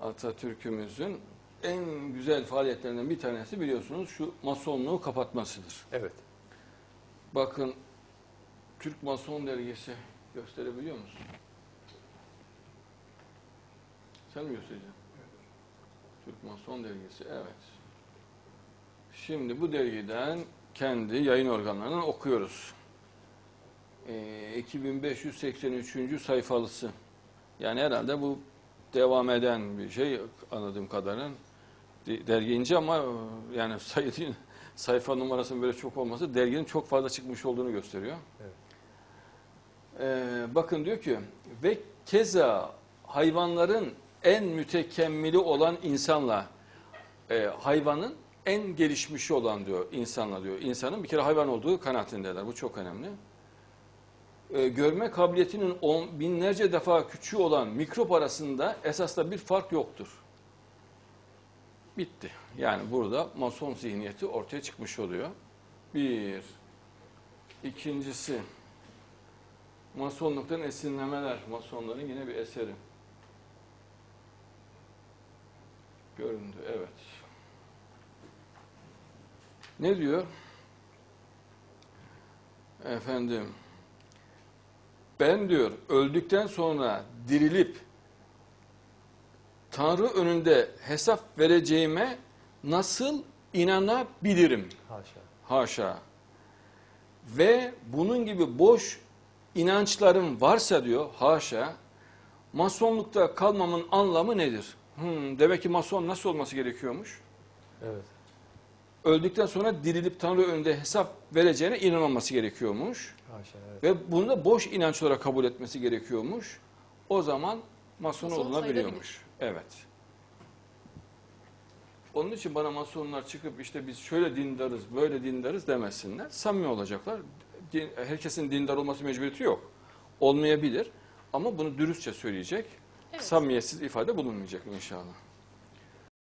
Atatürk'ümüzün en güzel faaliyetlerinden bir tanesi biliyorsunuz şu masonluğu kapatmasıdır. Evet. Bakın Türk Mason Dergisi gösterebiliyor musun? Sen mi göstereceksin? Türk Mason Dergisi, evet. Şimdi bu dergiden kendi yayın organlarından okuyoruz. Ee, 2583. sayfalısı. Yani herhalde bu devam eden bir şey anladığım kadarıyla. De- Dergi ince ama e, yani sayı, sayfa numarasının böyle çok olması derginin çok fazla çıkmış olduğunu gösteriyor. Evet. Ee, bakın diyor ki ve keza hayvanların en mütekemmili olan insanla e, hayvanın en gelişmişi olan diyor insanla diyor. İnsanın bir kere hayvan olduğu kanaatindeler. Bu çok önemli. Ee, görme kabiliyetinin on, binlerce defa küçüğü olan mikrop arasında esasda bir fark yoktur. Bitti. Yani burada mason zihniyeti ortaya çıkmış oluyor. Bir. İkincisi, masonluktan esinlemeler. Masonların yine bir eseri. Göründü, evet. Ne diyor? Efendim, ben diyor öldükten sonra dirilip Tanrı önünde hesap vereceğime nasıl inanabilirim? Haşa. Haşa. Ve bunun gibi boş inançlarım varsa diyor haşa, masonlukta kalmamın anlamı nedir? Hmm, demek ki mason nasıl olması gerekiyormuş? Evet. Öldükten sonra dirilip Tanrı önünde hesap vereceğine inanmaması gerekiyormuş. Haşa. Evet. Ve bunu da boş inanç olarak kabul etmesi gerekiyormuş. O zaman mason olunabiliyormuş. Evet. Onun için bana masonlar çıkıp işte biz şöyle dindarız, böyle dindarız demesinler. Samimi olacaklar. Din- herkesin dindar olması mecburiyeti yok. Olmayabilir ama bunu dürüstçe söyleyecek. Evet. Samimiyetsiz ifade bulunmayacak inşallah.